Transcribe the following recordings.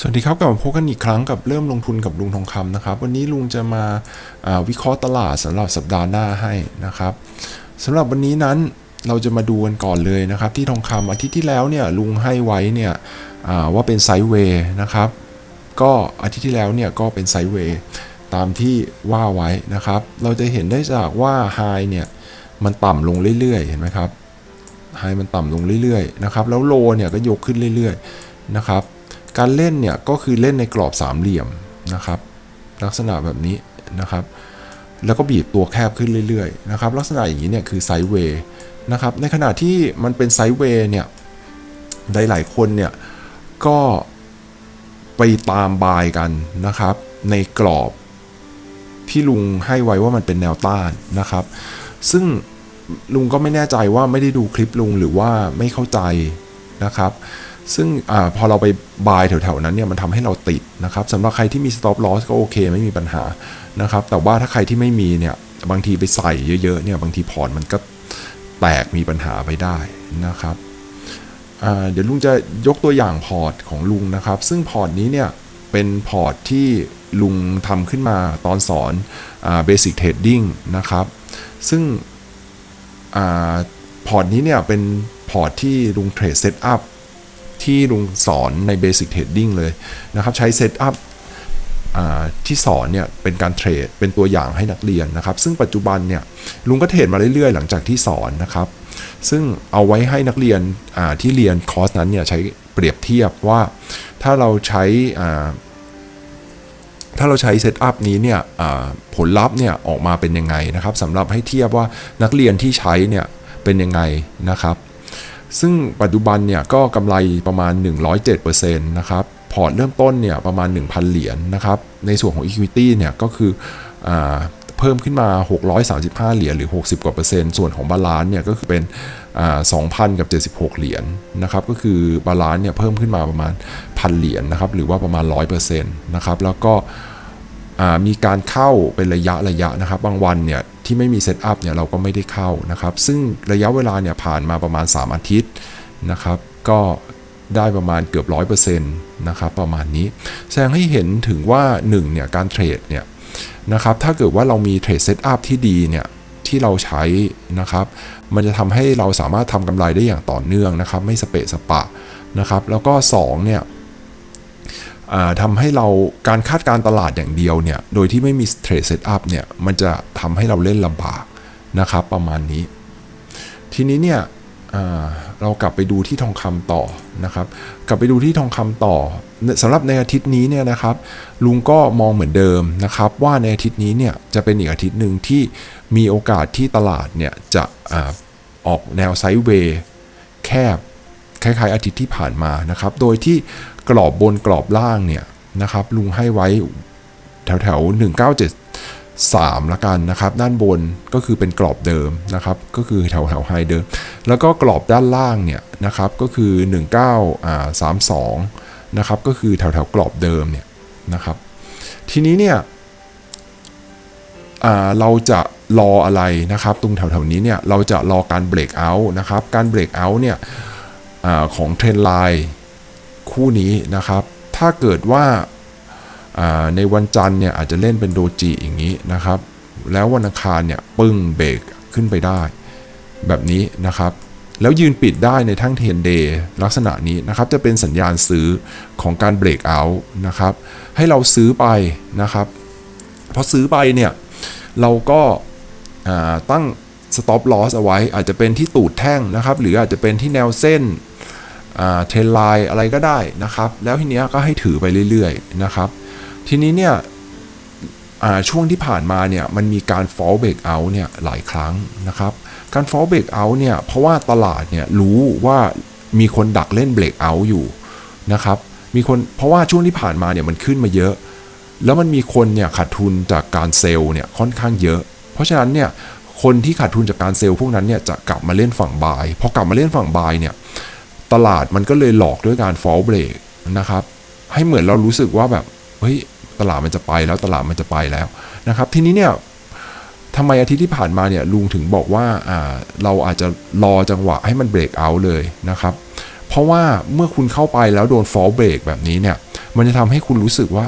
สวัสดีครับกลับมาพบกันอีกครั้งกับเริ่มลงทุนกับลุงทองคำนะครับ วันนี้ลุงจะมาาวิเคราะห์ตลาดสำหรับสัปดาห์หน้าให้นะครับสำหรับวันนี้นั้นเราจะมาดูกันก่อนเลยนะครับ ที่ทองคำอาทิตย์ที่แล้วเนี่ยลุงให้ไว้เนี่ยว่าเป็นไซด์เวย์นะครับ ก็อาทิตย์ที่แล้วเนี่ยก็เป็นไซด์เวย์ตามที่ว่าไว้นะครับ เราจะเห็นได้จากว่าไฮเนี่ยมันต่ำลงเรื่อยๆ เห็นไหมครับไฮมันต่ำลงเรื่อยๆนะครับแล้วโลเนี่ยก็ยกขึ้นเรื่อยๆนะครับ การเล่นเนี่ยก็คือเล่นในกรอบสามเหลี่ยมนะครับ ลักษณะแบบนี้นะครับ แล้วก็บีบตัวแคบขึ้นเรื่อยๆนะครับ ลักษณะอย่างนี้เนี่ยคือไซด์เวย์นะครับ ในขณะที่มันเป็นไซด์เวย์เนี่ยหลายๆคนเนี่ยก็ไปตามบายกันนะครับ ในกรอบที่ลุงให้ไว้ว่ามันเป็นแนวต้านนะครับ ซึ่งลุงก็ไม่แน่ใจว่าไม่ได้ดูคลิปลุงหรือว่าไม่เข้าใจนะครับ ซึ่งอพอเราไปบายแถวๆนั้นเนี่ยมันทำให้เราติดนะครับสำหรับใครที่มี stop loss ก็โอเค ไม่มีปัญหานะครับ แต่ว่าถ้าใครที่ไม่มีเนี่ยบางทีไปใส่เยอะๆเนี่ยบางทีพอร์ตมันก็แตกมีปัญหาไปได้นะครับเดี๋ยวลุงจะยกตัวอย่างพอร์ตของลุงนะครับ ซึ่งพอร์ตนี้เนี่ยเป็นพอร์ตที่ลุงทำขึ้นมาตอนสอนอ่า basic trading นะครับ ซึ่งอพอร์ตนี้เนี่ยเป็นพอร์ตที่ลุงเทรดเซตอัพ ที่ลุงสอนใน Basic Trading เลยนะครับ ใช้เซตอัพที่สอนเนี่ยเป็นการเทรดเป็นตัวอย่างให้นักเรียนนะครับ ซึ่งปัจจุบันเนี่ยลุงก็เทรดมาเรื่อยๆ หลังจากที่สอนนะครับ ซึ่งเอาไว้ให้นักเรียนที่เรียนคอร์สนั้นเนี่ยใช้เปรียบเทียบว่าถ้าเราใช้ถ้าเราใช้เซตอัพนี้เนี่ยผลลัพธ์เนี่ยออกมาเป็นยังไงนะครับสำหรับให้เทียบว่านักเรียนที่ใช้เนี่ยเป็นยังไงนะครับ ซึ่งปัจจุบันเนี่ยก็กำไรประมาณ 107%นะครับ พอร์ตเริ่มต้นเนี่ยประมาณ 1,000 เหรียญนนะครับ ในส่วนของ Equity เนี่ยก็คืออเพิ่มขึ้นมา 635 เหรียญหรือ 60 กว่าเปอร์เซ็นต์ ส่วนของบาลานซ์เนี่ยก็คือเป็น 2,000 กับ 76 เหรียญนนะครับ ก็คือบาลานซ์เนี่ยเพิ่มขึ้นมาประมาณ 1,000 เหรียญนนะครับ หรือว่าประมาณ 100%นะครับ แล้วก็มีการเข้าเป็นระยะระยะนะครับ บางวันเนี่ย ที่ไม่มีเซตอัพเนี่ยเราก็ไม่ได้เข้านะครับ ซึ่งระยะเวลาเนี่ยผ่านมาประมาณ 3 อาทิตย์นะครับ ก็ได้ประมาณเกือบ 100%นะครับประมาณนี้ แสดงให้เห็นถึงว่า1เนี่ยการเทรดเนี่ยนะครับถ้าเกิดว่าเรามีเทรดเซตอัพที่ดีเนี่ยที่เราใช้นะครับ มันจะทำให้เราสามารถทำกำไรได้อย่างต่อเนื่องนะครับ ไม่สเปะสปะนะครับ แล้วก็2เนี่ย ทำให้เราการคาดการตลาดอย่างเดียวเนี่ย โดยที่ไม่มีเทรดเซตอัพเนี่ย มันจะทำให้เราเล่นลำบากนะครับ ประมาณนี้ ทีนี้เนี่ยเรากลับไปดูที่ทองคำต่อนะครับ กลับไปดูที่ทองคำต่อสำหรับในอาทิตย์นี้เนี่ยนะครับ ลุงก็มองเหมือนเดิมนะครับ ว่าในอาทิตย์นี้เนี่ยจะเป็นอีกอาทิตย์หนึ่งที่มีโอกาสที่ตลาดเนี่ยจะออกแนวไซด์เวย์แคบคล้ายๆอาทิตย์ที่ผ่านมานะครับ โดยที่ กรอบบนกรอบล่างเนี่ยนะครับลุงให้ไว้แถวแถว1973ละกันนะครับ ด้านบนก็คือเป็นกรอบเดิมนะครับ ก็คือแถวแถวไฮเดิม แล้วก็กรอบด้านล่างเนี่ยนะครับก็คือ 1932นะครับก็คือแถวแถวกรอบเดิมเนี่ยนะครับ ทีนี้เนี่ยเราจะรออะไรนะครับ ตรงแถวๆนี้เนี่ยเราจะรอการเบรกเอาท์นะครับ การเบรกเอาท์เนี่ยอของเทรนไลน์ คู่นี้นะครับ ถ้าเกิดว่าในวันจันทร์เนี่ยอาจจะเล่นเป็นโดจิอย่างนี้นะครับ แล้ววันอังคารเนี่ยปึ้งเบรกขึ้นไปได้ แบบนี้นะครับ แล้วยืนปิดได้ในทั้งเทนเดย์ลักษณะนี้นะครับจะเป็นสัญญาณซื้อของการเบรกเอาท์นะครับ ให้เราซื้อไปนะครับพอซื้อไปเนี่ยเราก็ตั้ง stop loss เอาไว้อาจจะเป็นที่ตูดแท่งนะครับ หรืออาจจะเป็นที่แนวเส้น เทรนไลน์อะไรก็ได้นะครับ แล้วทีเนี้ยก็ให้ถือไปเรื่อยๆนะครับ ทีนี้เนี่ยช่วงที่ผ่านมาเนี่ยมันมีการ fall break out เนี่ยหลายครั้งนะครับ การ fall break out เนี่ยเพราะว่าตลาดเนี่ยรู้ว่ามีคนดักเล่น break out อยู่นะครับมีคนเพราะว่าช่วงที่ผ่านมาเนี่ยมันขึ้นมาเยอะ แล้วมันมีคนเนี่ยขาดทุนจากการเซลล์เนี่ยค่อนข้างเยอะ เพราะฉะนั้นเนี่ยคนที่ขาดทุนจากการเซลล์พวกนั้นเนี่ยจะกลับมาเล่นฝั่งบายพอกลับมาเล่นฝั่งบายเนี่ย ตลาดมันก็เลยหลอกด้วยการ fall break นะครับ ให้เหมือนเรารู้สึกว่าแบบเฮ้ยตลาดมันจะไปแล้วตลาดมันจะไปแล้วนะครับ ทีนี้เนี่ยทำไมอาทิตย์ที่ผ่านมาเนี่ยลุงถึงบอกว่าอ่าเราอาจจะรอจังหวะให้มันเบรกเอาเลยนะครับ เพราะว่าเมื่อคุณเข้าไปแล้วโดน fall break แบบนี้เนี่ย มันจะทำให้คุณรู้สึกว่า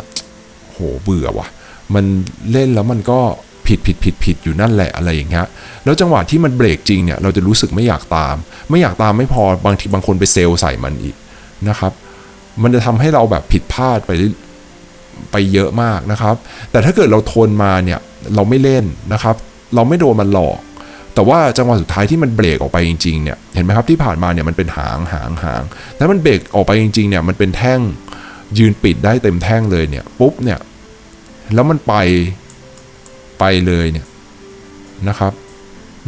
โหเบื่อว่ะ มันเล่นแล้วมันก็ ผิดผิดผิดผิดอยู่นั่นแหละอะไรอย่างเงี้ยแล้วจังหวะที่มันเบรกจริงเนี่ยเราจะรู้สึกไม่อยากตาม ไม่อยากตามไม่พอบางทีบางคนไปเซลใส่มันอีกนะครับ มันจะทำให้เราแบบผิดพลาดไปไปเยอะมากนะครับ แต่ถ้าเกิดเราทนมาเนี่ยเราไม่เล่นนะครับ เราไม่โดนมันหลอก แต่ว่าจังหวะสุดท้ายที่มันเบรกออกไปจริงๆเนี่ยเห็นไหมครับที่ผ่านมาเนี่ยมันเป็นหางหางหางแล้วมันเบรกออกไปจริงๆเนี่ยมันเป็นแท่งยืนปิดได้เต็มแท่งเลยเนี่ยปุ๊บเนี่ยแล้วมันไป ไปเลยเนี่ยนะครับ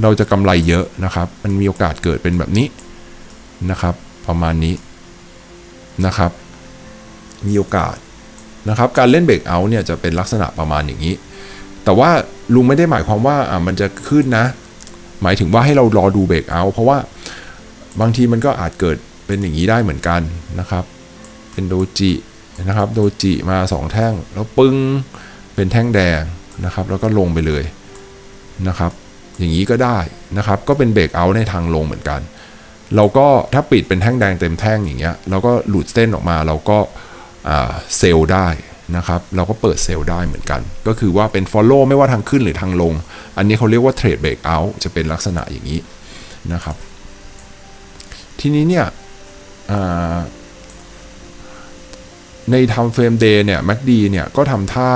เราจะกำไรเยอะนะครับ มันมีโอกาสเกิดเป็นแบบนี้นะครับ ประมาณนี้นะครับ มีโอกาสนะครับ การเล่นเบรกเอาเนี่ยจะเป็นลักษณะประมาณอย่างนี้ แต่ว่าลุงไม่ได้หมายความว่าอ่ามันจะขึ้นนะ หมายถึงว่าให้เรารอดูเบรกเอาเพราะว่าบางทีมันก็อาจเกิดเป็นอย่างนี้ได้เหมือนกันนะครับ เป็นโดจินะครับ โดจิมาสองแท่ง แล้วปึ้งเป็นแท่งแดง นะครับ แล้วก็ลงไปเลยนะครับ อย่างนี้ก็ได้นะครับ ก็เป็นเบรกเอาท์ในทางลงเหมือนกัน เราก็ถ้าปิดเป็นแท่งแดงเต็มแท่งอย่างเงี้ยเราก็หลุดเส้นออกมาเราก็เซลล์ได้นะครับ เราก็เปิดเซลล์ได้เหมือนกัน ก็คือว่าเป็น follow ไม่ว่าทางขึ้นหรือทางลง อันนี้เขาเรียกว่า trade break out จะเป็นลักษณะอย่างนี้นะครับ ทีนี้เนี่ยใน time frame day เนี่ย MACD เนี่ยก็ทำท่า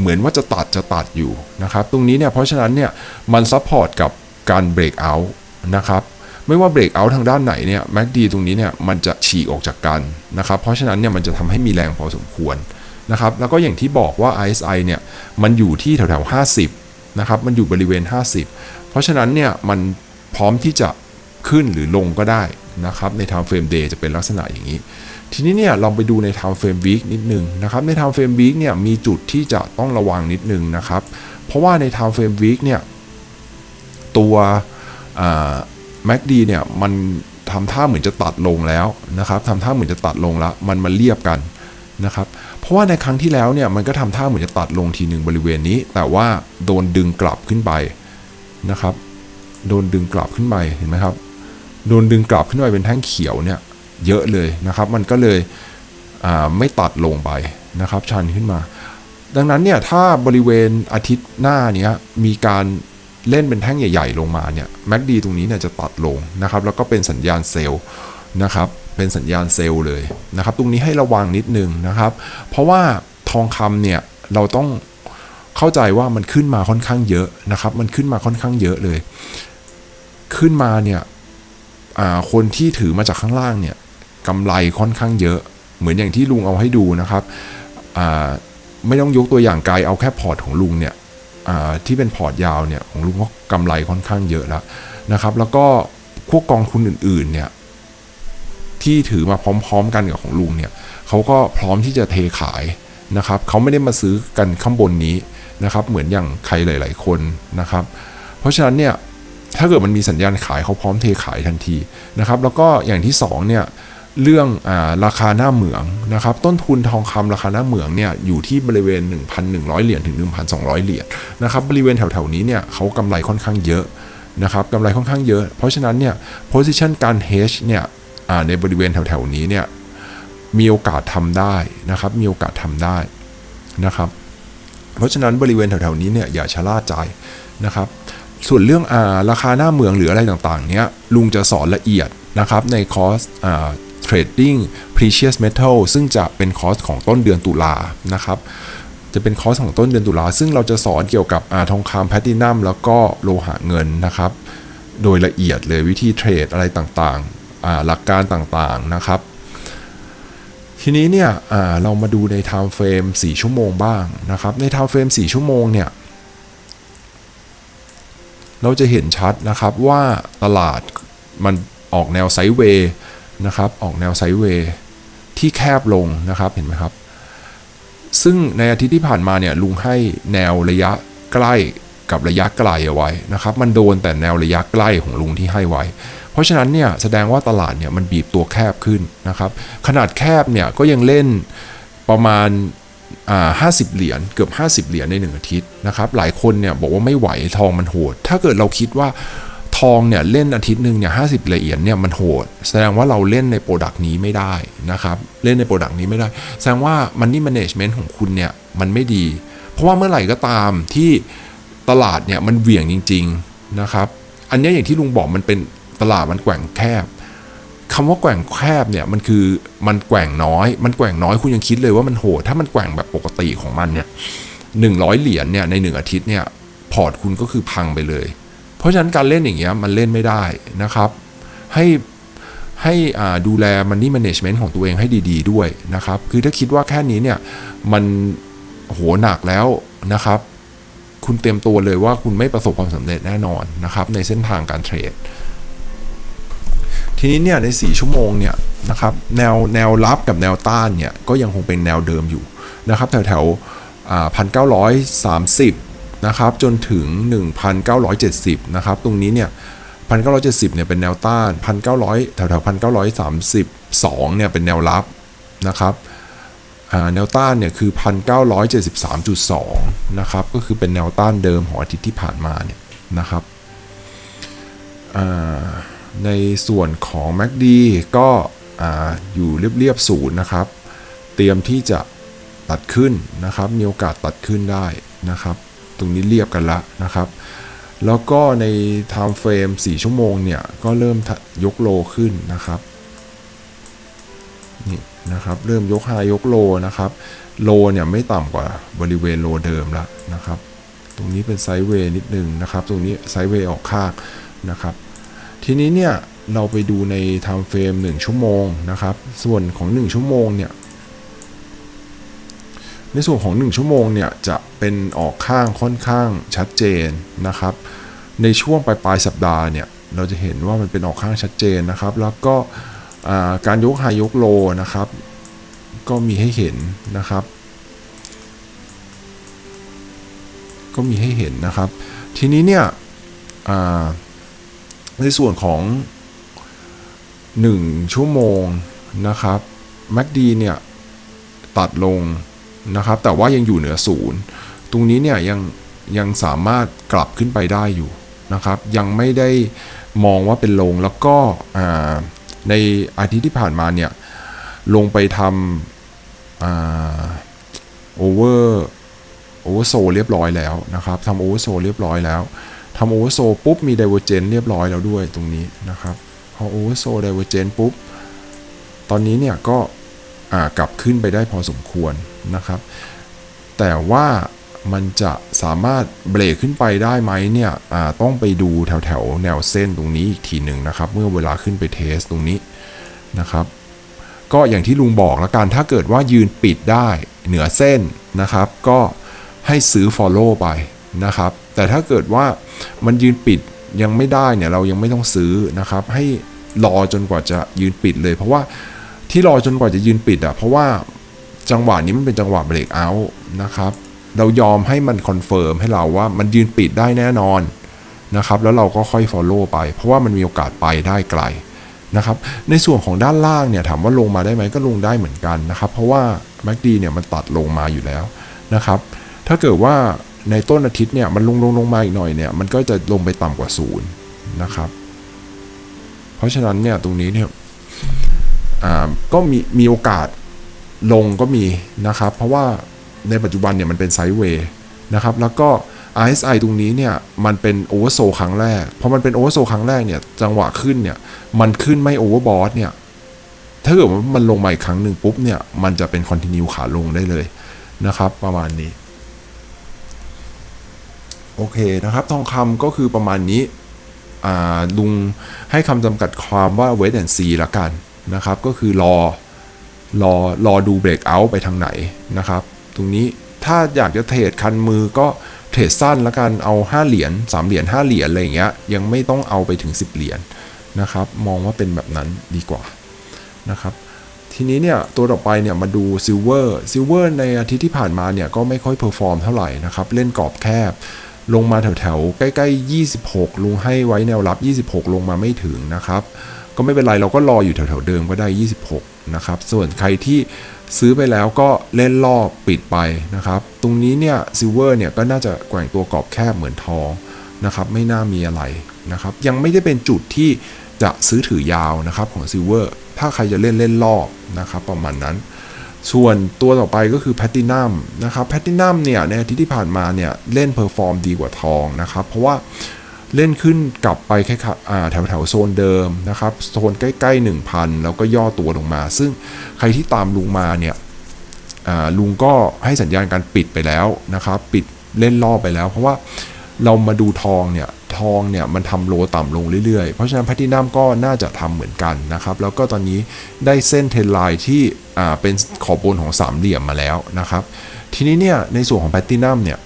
เหมือนว่าจะตัดจะตัดอยู่นะครับ ตรงนี้เนี่ยเพราะฉะนั้นเนี่ยมันซัพพอร์ตกับการเบรกเอาท์นะครับไม่ว่าเบรกเอาท์ทางด้านไหนเนี่ยแม็กดีตรงนี้เนี่ยมันจะฉีกออกจากกันนะครับ เพราะฉะนั้นเนี่ยมันจะทำให้มีแรงพอสมควรนะครับ แล้วก็อย่างที่บอกว่า RSI เนี่ยมันอยู่ที่แถวๆ50นะครับ มันอยู่บริเวณ 50 เพราะฉะนั้นเนี่ยมันพร้อมที่จะขึ้นหรือลงก็ได้นะครับ ใน time frame day จะเป็นลักษณะอย่างนี้ ทีนี้เนี่ยลองไปดูใน time frame week นิดนึงนะครับใน time frame week เนี่ยมีจุดที่จะต้องระวังนิดนึงนะครับ เพราะว่าใน time frame week เนี่ยตัวอ่า MACD เนี่ยมันทำท่าเหมือนจะตัดลงแล้วนะครับทำท่าเหมือนจะตัดลงแล้วมันมาเรียบกันนะครับเพราะว่าในครั้งที่แล้วเนี่ยมันก็ทำท่าเหมือนจะตัดลงทีหนึ่งบริเวณนี้ แต่ว่าโดนดึงกลับขึ้นไปนะครับ โดนดึงกลับขึ้นไปเห็นไหมครับ โดนดึงกลับขึ้นไปเป็นแท่งเขียวเนี่ย เยอะเลยนะครับ มันก็เลยไม่ตัดลงไปนะครับชันขึ้นมา ดังนั้นเนี่ยถ้าบริเวณอาทิตย์หน้าเนี้ยมีการเล่นเป็นแท่งใหญ่ ๆ ลงมาเนี่ยแม็กดีตรงนี้เนี่ยจะตัดลงนะครับ แล้วก็เป็นสัญญาณเซลล์นะครับ เป็นสัญญาณเซลล์เลยนะครับ ตรงนี้ให้ระวังนิดนึงนะครับ เพราะว่าทองคำเนี่ยเราต้องเข้าใจว่ามันขึ้นมาค่อนข้างเยอะนะครับ มันขึ้นมาค่อนข้างเยอะเลย ขึ้นมาเนี่ยคนที่ถือมาจากข้างล่างเนี่ย กำไรค่อนข้างเยอะ เหมือนอย่างที่ลุงเอาให้ดูนะครับไม่ต้องยกตัวอย่างไกลเอาแค่พอร์ตของลุงเนี่ยที่เป็นพอร์ตยาวเนี่ยของลุงก็กำไรค่อนข้างเยอะแล้วนะครับ แล้วก็พวกกองทุนอื่นๆเนี่ยที่ถือมาพร้อม ๆ กันกับของลุงเนี่ยเขาก็พร้อมที่จะเทขายนะครับเขาไม่ได้มาซื้อกันข้างบนนี้นะครับ เหมือนอย่างใครหลาย ๆ คนนะครับ เพราะฉะนั้นเนี่ยถ้าเกิดมันมีสัญญาณขายเขาพร้อมเทขายทันทีนะครับ แล้วก็อย่างที่สองเนี่ย เรื่องอาราคาหน้าเหมืองนะครับ ต้นทุนทองคำราคาหน้าเหมืองเนี่ยอยู่ที่บริเวณ 1,100 เหรียญถึง 1,200 เหรียญนะครับบริเวณแถวๆนี้เนี่ยเขากำไรค่อนข้างเยอะนะครับกำไรค่อนข้างเยอะ เพราะฉะนั้นเนี่ย position การ hedge เนี่ยในบริเวณแถวๆนี้เนี่ยมีโอกาสทำได้นะครับมีโอกาสทำได้นะครับ เพราะฉะนั้นบริเวณแถวๆนี้เนี่ยอย่าชะล่าใจนะครับ ส่วนเรื่องอาราคาหน้าเมืองหรืออะไรต่างๆ เนี้ยลุงจะสอนละเอียดนะครับในคอร์สอ trading precious metal ซึ่งจะเป็นคอร์สของต้นเดือนตุลานะครับ จะเป็นคอร์สของต้นเดือนตุลา ซึ่งเราจะสอนเกี่ยวกับอาทองคำแพลตินัมแล้วก็โลหะเงินนะครับ โดยละเอียดเลยวิธีเทรดอะไรต่างๆ หลักการต่างๆนะครับ ทีนี้เนี่ยเรามาดูใน time frame 4 ชั่วโมงบ้างนะครับ ใน time frame 4 ชั่วโมงเนี่ยเราจะเห็นชัดนะครับว่าตลาดมันออกแนวไซด์เวย์ นะครับออกแนวไซด์เวย์ที่แคบลงนะครับเห็นไหมครับ ซึ่งในอาทิตย์ที่ผ่านมาเนี่ยลุงให้แนวระยะใกล้กับระยะไกลเอาไว้นะครับ มันโดนแต่แนวระยะใกล้ของลุงที่ให้ไว้ เพราะฉะนั้นเนี่ยแสดงว่าตลาดเนี่ยมันบีบตัวแคบขึ้นนะครับ ขนาดแคบเนี่ยก็ยังเล่นประมาณห้าสิบเหรียญเกือบ 50 เหรียญในหนึ่งอาทิตย์นะครับ หลายคนเนี่ยบอกว่าไม่ไหวทองมันโหด ถ้าเกิดเราคิดว่า ทองเนี่ยเล่นอาทิตย์หนึ่งเนี่ยห้าสิบเหรียญเนี่ยมันโหด แสดงว่าเราเล่นในโปรดักต์นี้ไม่ได้นะครับ เล่นในโปรดักต์นี้ไม่ได้ แสดงว่า Money Management ของคุณเนี่ยมันไม่ดี เพราะว่าเมื่อไหร่ก็ตามที่ตลาดเนี่ยมันเหวี่ยงจริง ๆนะครับ อันนี้อย่างที่ลุงบอกมันเป็นตลาดมันแกว่งแคบคำว่าแกว่งแคบเนี่ยมันคือมันแกว่งน้อย มันแกว่งน้อยคุณยังคิดเลยว่ามันโหดถ้ามันแกว่งแบบปกติของมันเนี่ยหนึ่งร้อยเหรียญเนี่ยในหนึ่งอาทิตย์เนี่ยพอร์ตคุณก็คือพังไปเลย เพราะฉะนั้นการเล่นอย่างเงี้ยมันเล่นไม่ได้นะครับ ให้ให้ดูแล Money Management ของตัวเองให้ดี ๆ ด้วยนะครับ คือถ้าคิดว่าแค่นี้เนี่ยมันโหหนักแล้วนะครับ คุณเตรียมตัวเลยว่าคุณไม่ประสบความสำเร็จแน่นอนนะครับ ในเส้นทางการเทรด ทีนี้เนี่ยใน 4 ชั่วโมงเนี่ยนะครับแนวแนวรับกับแนวต้านเนี่ยก็ยังคงเป็นแนวเดิมอยู่นะครับ แถวแถวพันเก้าร้อยสามสิบ นะครับจนถึง 1,970 นะครับ ตรงนี้เนี่ย 1,970 เนี่ยเป็นแนวต้าน 1,900 แถวแถว1,932 เนี่ยเป็นแนวรับนะครับแนวต้านเนี่ยคือ 1,973.2 นะครับ ก็คือเป็นแนวต้านเดิมของอาทิตย์ที่ผ่านมาเนี่ยนะครับในส่วนของ MACD ก็ออยู่เรียบๆศูนย์นะครับ เตรียมที่จะตัดขึ้นนะครับ มีโอกาสตัดขึ้นได้นะครับ ตรงนี้เรียบกันละนะครับ แล้วก็ใน time frame 4 ชั่วโมงเนี่ย ก็เริ่มยกโลขึ้นนะครับนี่นะครับ เริ่มยก high ยกโลนะครับ โลเนี่ยไม่ต่ำกว่าบริเวณโลเดิมแล้วนะครับ ตรงนี้เป็นไซด์เวย์นิดนึงนะครับ ตรงนี้ไซด์เวย์ออกข้างนะครับ ทีนี้เนี่ยเราไปดูใน time frame 1 ชั่วโมงนะครับ ส่วนของ 1 ชั่วโมงเนี่ยในส่วนของ 1 ชั่วโมงเนี่ยจะ เป็นออกข้างค่อนข้างชัดเจนนะครับ ในช่วงปลายปลายสัปดาห์เนี่ยเราจะเห็นว่ามันเป็นออกข้างชัดเจนนะครับ แล้วก็การยกไฮยกโลนะครับ ก็มีให้เห็นนะครับ ก็มีให้เห็นนะครับ ทีนี้เนี่ยในส่วนของ 1 ชั่วโมงนะครับ MACD เนี่ยตัดลงนะครับ แต่ว่ายังอยู่เหนือศูนย์ ตรงนี้เนี่ยยังยังสามารถกลับขึ้นไปได้อยู่นะครับ ยังไม่ได้มองว่าเป็นลงแล้วก็ในอาทิตย์ที่ผ่านมาเนี่ยลงไปทำโอเวอร์โอเวอร์โซเรียบร้อยแล้วนะครับทำโอเวอร์โซเรียบร้อยแล้วทำโอเวอร์โซปุ๊บมีไดเวอร์เจนเรียบร้อยแล้วด้วยตรงนี้นะครับพอโอเวอร์โซไดเวอร์เจนปุ๊บตอนนี้เนี่ยก็กลับขึ้นไปได้พอสมควรนะครับ แต่ว่า มันจะสามารถเบรกขึ้นไปได้ไหมเนี่ยต้องไปดูแถวแถวแนวเส้นตรงนี้อีกทีหนึ่งนะครับ เมื่อเวลาขึ้นไปเทสตรงนี้นะครับ ก็อย่างที่ลุงบอกแล้วกันถ้าเกิดว่ายืนปิดได้เหนือเส้นนะครับ ก็ให้ซื้อ follow ไปนะครับ แต่ถ้าเกิดว่ามันยืนปิดยังไม่ได้เนี่ยเรายังไม่ต้องซื้อนะครับ ให้รอจนกว่าจะยืนปิดเลย เพราะว่าที่รอจนกว่าจะยืนปิดอะเพราะว่าจังหวะนี้มันเป็นจังหวะเบรกเอาท์นะครับ เรายอมให้มันคอนเฟิร์มให้เราว่ามันยืนปิดได้แน่นอนนะครับ แล้วเราก็ค่อย follow ไป เพราะว่ามันมีโอกาสไปได้ไกลนะครับ ในส่วนของด้านล่างเนี่ยถามว่าลงมาได้ไหมก็ลงได้เหมือนกันนะครับ เพราะว่า MACD เนี่ยมันตัดลงมาอยู่แล้วนะครับ ถ้าเกิดว่าในต้นอาทิตย์เนี่ยมันลงลงลงมาอีกหน่อยเนี่ยมันก็จะลงไปต่ำกว่าศูนย์นะครับ เพราะฉะนั้นเนี่ยตรงนี้เนี่ยก็มีมีโอกาสลงก็มีนะครับ เพราะว่า ในปัจจุบันเนี่ยมันเป็นไซด์เวย์นะครับ แล้วก็ RSI ตรงนี้เนี่ยมันเป็นโอเวอร์โซครั้งแรกพอมันเป็นโอเวอร์โซครั้งแรกเนี่ยจังหวะขึ้นเนี่ยมันขึ้นไม่โอเวอร์บอทเนี่ยถ้าเกิดว่ามันลงมาอีกครั้งหนึ่งปุ๊บเนี่ยมันจะเป็นคอนติเนียขาลงได้เลยนะครับประมาณนี้ โอเคนะครับ ทองคำก็คือประมาณนี้ลุงให้คำจำกัดความว่า wait and see ละกันนะครับ ก็คือรอรอรอดูเบรกเอาท์ไปทางไหนนะครับ ตรงนี้ ถ้าอยากจะเทรดคันมือก็เทรดสั้นล้วกันเอา 5 เหรียญ3เหรียญ5เหรียญอะไรอย่างเงี้ยยังไม่ต้องเอาไปถึง 10 เหรียญนะครับ มองว่าเป็นแบบนั้นดีกว่านะครับทีนี้เนี่ยตัวต่อไปเนี่ยมาดูซิลเวอร์ซิลเวอร์ในอาทิตย์ที่ผ่านมาเนี่ยก็ไม่ค่อยเพอร์ฟอร์มเท่าไหร่นะครับ เล่นกรอบแคบ ลงมาแถวๆ ใกล้ๆ 26ลุงให้ไว้แนวรับ 26 ลงมาไม่ถึงนะครับ ก็ไม่เป็นไรเราก็รออยู่แถวๆเดิมก็ได้ 26 นะครับ ส่วนใครที่ซื้อไปแล้วก็เล่นรอบปิดไปนะครับ ตรงนี้เนี่ยซิลเวอร์เนี่ยก็น่าจะแกว่งตัวกรอบแคบเหมือนทองนะครับ ไม่น่ามีอะไรนะครับ ยังไม่ได้เป็นจุดที่จะซื้อถือยาวนะครับของซิลเวอร์ถ้าใครจะเล่นเล่นรอบนะครับประมาณนั้น ส่วนตัวต่อไปก็คือแพ t ตินัมนะครับแพ t ตินัมเนี่ยในอาทิตย์ที่ผ่านมาเนี่ยเล่นเพอร์ฟอร์มดีกว่าทองนะครับ เพราะว่า เล่นขึ้นกลับไปแค่แถวแถวโซนเดิมนะครับโซนใกล้ๆ 1,000 แล้วก็ย่อตัวลงมา ซึ่งใครที่ตามลุงมาเนี่ยลุงก็ให้สัญญาณการปิดไปแล้วนะครับ ปิดเล่นรอบไปแล้ว เพราะว่าเรามาดูทองเนี่ยทองเนี่ยมันทำโลต่ำลงเรื่อยๆ เพราะฉะนั้นแพ t ตินัมก็น่าจะทำเหมือนกันนะครับ แล้วก็ตอนนี้ได้เส้นเทรนไลน์ที่เป็นขอบบนของสามเหลี่ยมมาแล้วนะครับ ทีนี้เนี่ยในส่วนของแพ t ตินัมเนี่ย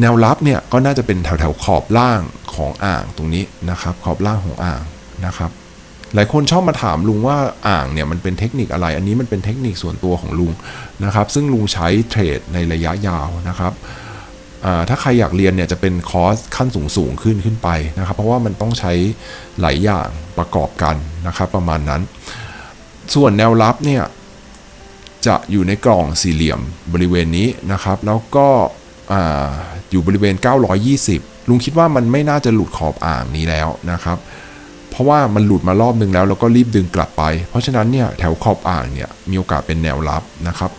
แนวรับเนี่ยก็น่าจะเป็นแถวแถวๆขอบล่างของอ่างตรงนี้นะครับขอบล่างของอ่างนะครับ หลายคนชอบมาถามลุงว่าอ่างเนี่ยมันเป็นเทคนิคอะไร อันนี้มันเป็นเทคนิคส่วนตัวของลุงนะครับ ซึ่งลุงใช้เทรดในระยะยาวนะครับถ้าใครอยากเรียนเนี่ยจะเป็นคอร์สขั้นสูงสูงขึ้นขึ้นไปนะครับ เพราะว่ามันต้องใช้หลายอย่างประกอบกันนะครับ ประมาณนั้น ส่วนแนวรับเนี่ยจะอยู่ในกล่องสี่เหลี่ยมบริเวณนี้นะครับ แล้วก็ อยู่บริเวณ 920 ลุงคิดว่ามันไม่น่าจะหลุดขอบอ่างนี้แล้วนะครับ เพราะว่ามันหลุดมารอบนึงแล้วแล้วก็รีบดึงกลับไป เพราะฉะนั้นเนี่ยแถวขอบอ่างเนี่ยมีโอกาสเป็นแนวรับนะครับ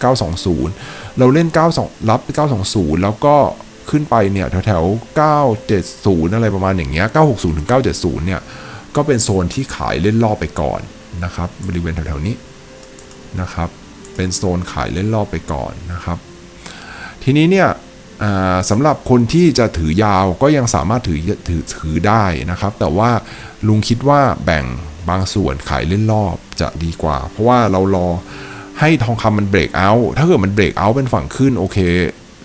920 เราเล่น 92 รับ 920 แล้วก็ขึ้นไปเนี่ยแถวแถว970 อะไรประมาณอย่างเงี้ย 960 ถึง 970 เนี่ย ก็เป็นโซนที่ขายเล่นรอบไปก่อนนะครับ บริเวณแถวๆนี้นะครับ เป็นโซนขายเล่นรอบไปก่อนนะครับ ทีนี้เนี่ย สำหรับคนที่จะถือยาวก็ยังสามารถถือถือถือได้นะครับ แต่ว่าลุงคิดว่าแบ่งบางส่วนขายเล่นรอบจะดีกว่า เพราะว่าเรารอให้ทองคำมันเบรกเอาท์ถ้าเกิดมันเบรกเอาท์เป็นฝั่งขึ้นโอเค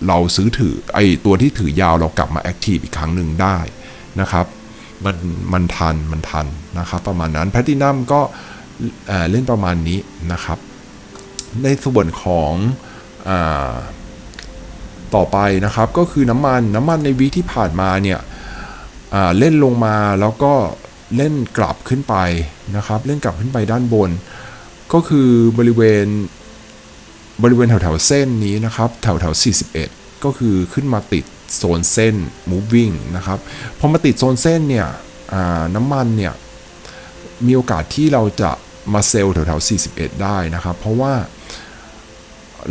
เราซื้อถือไอตัวที่ถือยาวเรากลับมาแอคทีฟอีกครั้งหนึ่งได้นะครับ มันมันทันมันทันนะครับ ประมาณนั้นแพตตินัมก็เล่นประมาณนี้นะครับ ในส่วนของอ ต่อไปนะครับ ก็คือน้ำมันน้ำมันในวีที่ผ่านมาเนี่ยเล่นลงมาแล้วก็เล่นกลับขึ้นไปนะครับ เล่นกลับขึ้นไปด้านบน ก็คือบริเวณบริเวณแถวแถวๆเส้นนี้นะครับแถวแถวๆ41 ก็คือขึ้นมาติดโซนเส้น moving นะครับพอมาติดโซนเส้นเนี่ยน้ำมันเนี่ยมีโอกาสที่เราจะมาเซลล์แถวแถวๆ41 ได้นะครับ เพราะว่า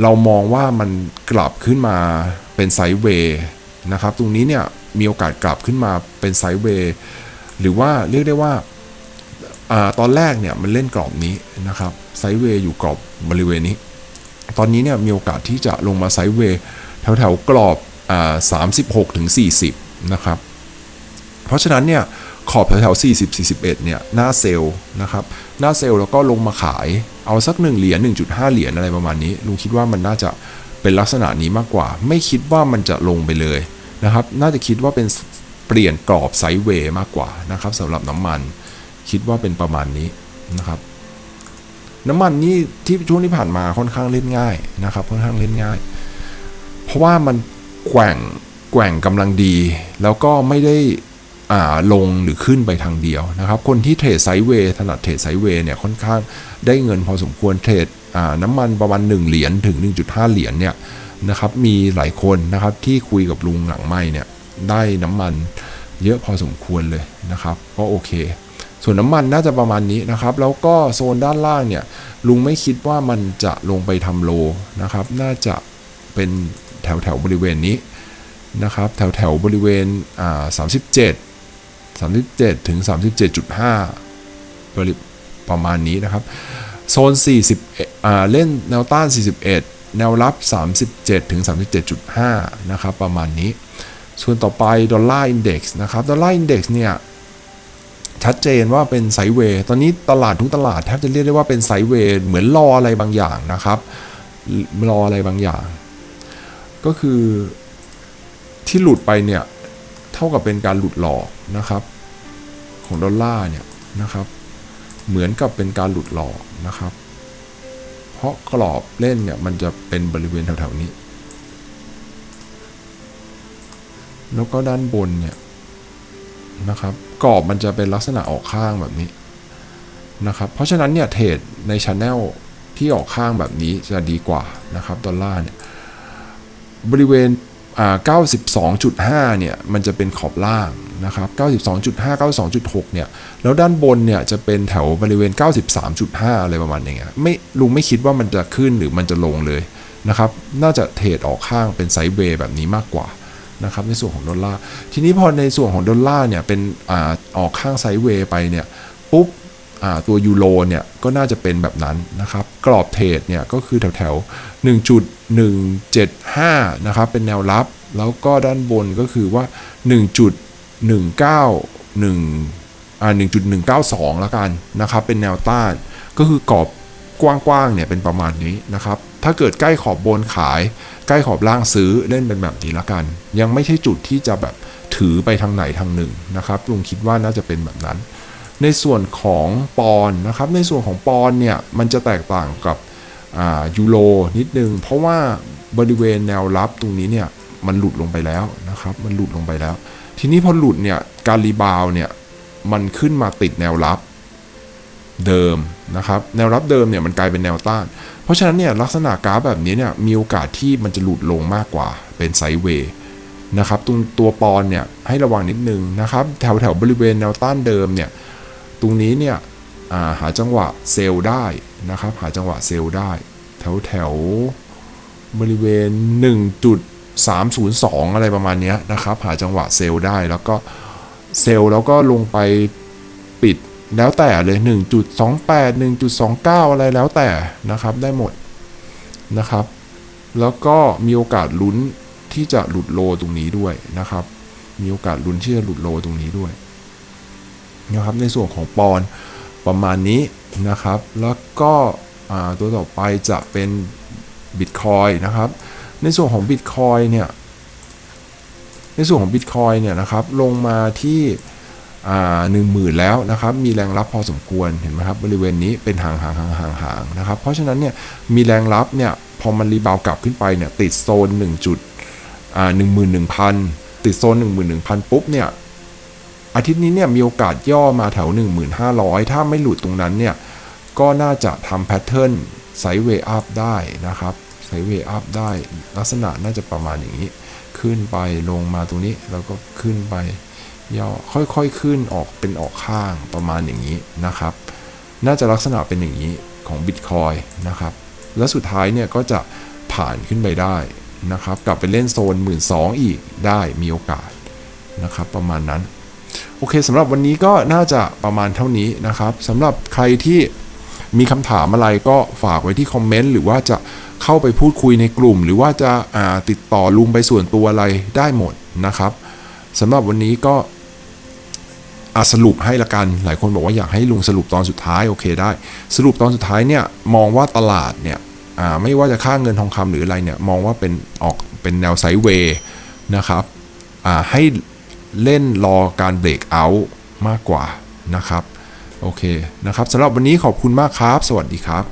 เรามองว่ามันกลับขึ้นมาเป็นไซด์เวย์นะครับ ตรงนี้เนี่ยมีโอกาสกลับขึ้นมาเป็นไซด์เวย์หรือว่าเรียกได้ว่าอตอนแรกเนี่ยมันเล่นกรอบนี้นะครับไซด์เวย์อยู่กรอบบริเวณนี้ ตอนนี้เนี่ยมีโอกาสที่จะลงมาไซด์เวย์แถวๆกรอบอ่า36ถึง40นะครับ เพราะฉะนั้นเนี่ย ขอบแถวๆ40 41เนี่ยหน้าเซลล์นะครับหน้าเซลล์แล้วก็ลงมาขายเอาสัก1เหรียญ1.5 เหรียญอะไรประมาณนี้ลุงคิดว่ามันน่าจะเป็นลักษณะนี้มากกว่า ไม่คิดว่ามันจะลงไปเลยนะครับน่าจะคิดว่าเป็นเปลี่ยนกรอบไซด์เวย์มากกว่านะครับสำหรับน้ำมันคิดว่าเป็นประมาณนี้นะครับน้ำมันนี่ที่ช่วงที่ผ่านมาค่อนข้างเล่นง่ายนะครับค่อนข้างเล่นง่าย เพราะว่ามันแกว่งแกว่งกำลังดี แล้วก็ไม่ได้ ลงหรือขึ้นไปทางเดียวนะครับ คนที่เทรดไซด์เวย์ถนัดเทรดไซด์เวย์เนี่ยค่อนข้างได้เงินพอสมควรเทรดน้ำมันประมาณ 1 เหรียญถึง 1.5 เหรียญเนี่ยนะครับมีหลายคนนะครับที่คุยกับลุงหลังไม่เนี่ยได้น้ำมันเยอะพอสมควรเลยนะครับ ก็โอเคส่วนน้ำมันน่าจะประมาณนี้นะครับ แล้วก็โซนด้านล่างเนี่ย ลุงไม่คิดว่ามันจะลงไปทำโลนะครับ น่าจะเป็นแถวแถวบริเวณนี้นะครับ แถวแถวบริเวณอ่า37 37 ถึง 37.5บริประมาณนี้นะครับ โซน 40อ่าเล่นแนวต้าน 41 แนวรับ 37 ถึง 37.5 นะครับ ประมาณนี้ ส่วนต่อไปดอลลาร์อินเด็กซ์นะครับ ดอลลาร์อินเด็กซ์เนี่ย ชัดเจนว่าเป็นไซเวย์ตอนนี้ตลาดทุกตลาดแทบจะเรียกได้ว่าเป็นไซเวย์เหมือนรออะไรบางอย่างนะครับ รออะไรบางอย่าง ก็คือที่หลุดไปเนี่ย ท่ากับเป็นการหลุดหลอกนะครับ ของดอลลาร์เนี่ยนะครับ เหมือนกับเป็นการหลุดหลอกนะครับ เพราะกรอบเล่นเนี่ยมันจะเป็นบริเวณแถวๆนี้ แล้วก็ด้านบนเนี่ยนะครับกรอบมันจะเป็นลักษณะออกข้างแบบนี้นะครับ เพราะฉะนั้นเนี่ยเทรดในช anel ที่ออกข้างแบบนี้จะดีกว่านะครับดอลลาร์เนี่ยบริเวณ 92.5 เนี่ย มันจะเป็นขอบล่างนะครับ 92.5 92.6 เนี่ย แล้วด้านบนเนี่ย จะเป็นแถวบริเวณ 93.5 อะไรประมาณอย่างเงี้ย ไม่ลุงไม่คิดว่ามันจะขึ้นหรือมันจะลงเลยนะครับ น่าจะเทรดออกข้างเป็นไซด์เวย์แบบนี้มากกว่านะครับ ในส่วนของดอลลาร์ ทีนี้พอในส่วนของดอลลาร์เนี่ย เป็นอ่าออกข้างไซด์เวย์ไปเนี่ย ปุ๊บ ตัวยูโรเนี่ยก็น่าจะเป็นแบบนั้นนะครับ กรอบเทรดเนี่ยก็คือแถวแถวๆ1.175 นะครับ เป็นแนวรับ แล้วก็ด้านบนก็คือว่า 1.191อ่า1.192 แล้วกันนะครับ เป็นแนวต้าน ก็คือกรอบกว้างๆเนี่ยเป็นประมาณนี้นะครับ ถ้าเกิดใกล้ขอบบนขาย ใกล้ขอบล่างซื้อเล่นเป็นแบบนี้ละกัน ยังไม่ใช่จุดที่จะแบบถือไปทางไหนทางหนึ่งนะครับลุงคิดว่าน่าจะเป็นแบบนั้น ในส่วนของปอนนะครับ ในส่วนของปอนเนี่ยมันจะแตกต่างกับยูโรนิดนึง เพราะว่าบริเวณแนวรับตรงนี้เนี่ยมันหลุดลงไปแล้วนะครับ มันหลุดลงไปแล้ว ทีนี้พอหลุดเนี่ยการรีบาวด์เนี่ยมันขึ้นมาติดแนวรับเดิมนะครับ แนวรับเดิมเนี่ยมันกลายเป็นแนวต้าน เพราะฉะนั้นเนี่ยลักษณะกราฟแบบนี้เนี่ยมีโอกาสที่มันจะหลุดลงมากกว่าเป็นไซด์เวย์นะครับตรงตัวปอนเนี่ยให้ระวังนิดนึงนะครับ แถวแถวบริเวณแนวต้านเดิมเนี่ย ตรงนี้เนี่ยาหาจังหวะเซลล์ได้นะครับ หาจังหวะเซลล์ได้ แถวแถวบริเวณ 1.302 อะไรประมาณนี้นะครับ หาจังหวะเซลล์ได้แล้วก็เซลล์แล้วก็ลงไปปิดแล้วแต่เลย 1.28 1.29 อะไรแล้วแต่นะครับ ได้หมดนะครับ แล้วก็มีโอกาสลุ้นที่จะหลุดโลตรงนี้ด้วยนะครับ มีโอกาสลุ้นที่จะหลุดโลตรงนี้ด้วย นะครับในส่วนของปอนประมาณนี้นะครับ แล้วก็ตัวต่อไปจะเป็นบิตคอยนะครับ ในส่วนของบิตคอยเนี่ย ในส่วนของบิตคอยเนี่ยนะครับลงมาที่หนึ่งหมื่นแล้วนะครับ มีแรงรับพอสมควรเห็นไหมครับบริเวณนี้เป็นห่างห่างห่างห่างห่างนะครับ เพราะฉะนั้นเนี่ยมีแรงรับเนี่ยพอมันรีบาวกลับขึ้นไปเนี่ยติดโซน1จุดหนึ่งหมื่นหนึ่งพันติดโซน 1 1 0 0 0 ปุ๊บเนี่ย อาทิตย์นี้เนี่ยมีโอกาสย่อมาแถว 1,500 ถ้าไม่หลุดตรงนั้นเนี่ย ก็น่าจะทำแพทเทิร์นไซด์เวย์อัพได้นะครับไซด์เวย์อัพได้ ลักษณะน่าจะประมาณอย่างนี้ ขึ้นไปลงมาตรงนี้แล้วก็ขึ้นไปย่อค่อยๆขึ้นออกเป็นออกข้างประมาณอย่างนี้นะครับ น่าจะลักษณะเป็นอย่างนี้ของ Bitcoin นะครับ แล้วสุดท้ายเนี่ยก็จะผ่านขึ้นไปได้นะครับ กลับไปเล่นโซน 1 2ื่นอีกได้มีโอกาสนะครับ ประมาณนั้น โอเคสำหรับวันนี้ก็น่าจะประมาณเท่านี้นะครับสำหรับใครที่มีคำถามอะไรก็ฝากไว้ที่คอมเมนต์หรือว่าจะเข้าไปพูดคุยในกลุ่ม หรือว่าจะาติดต่อลุงไปส่วนตัวอะไรได้หมดนะครับสำหรับวันนี้ก็อาสรุปให้ละกัน หลายคนบอกว่าอยากให้ลุงสรุปตอนสุดท้ายโอเคได้ สรุปตอนสุดท้ายเนี่ยมองว่าตลาดเนี่ยไม่ว่าจะค่าเงินทองคำหรืออะไรเนี่ยมองว่าเป็นออกเป็นแนวไซด์เวย์นะครับให้ เล่นรอการเบรกเอาท์มากกว่านะครับ โอเคนะครับสำหรับวันนี้ขอบคุณมากครับ สวัสดีครับ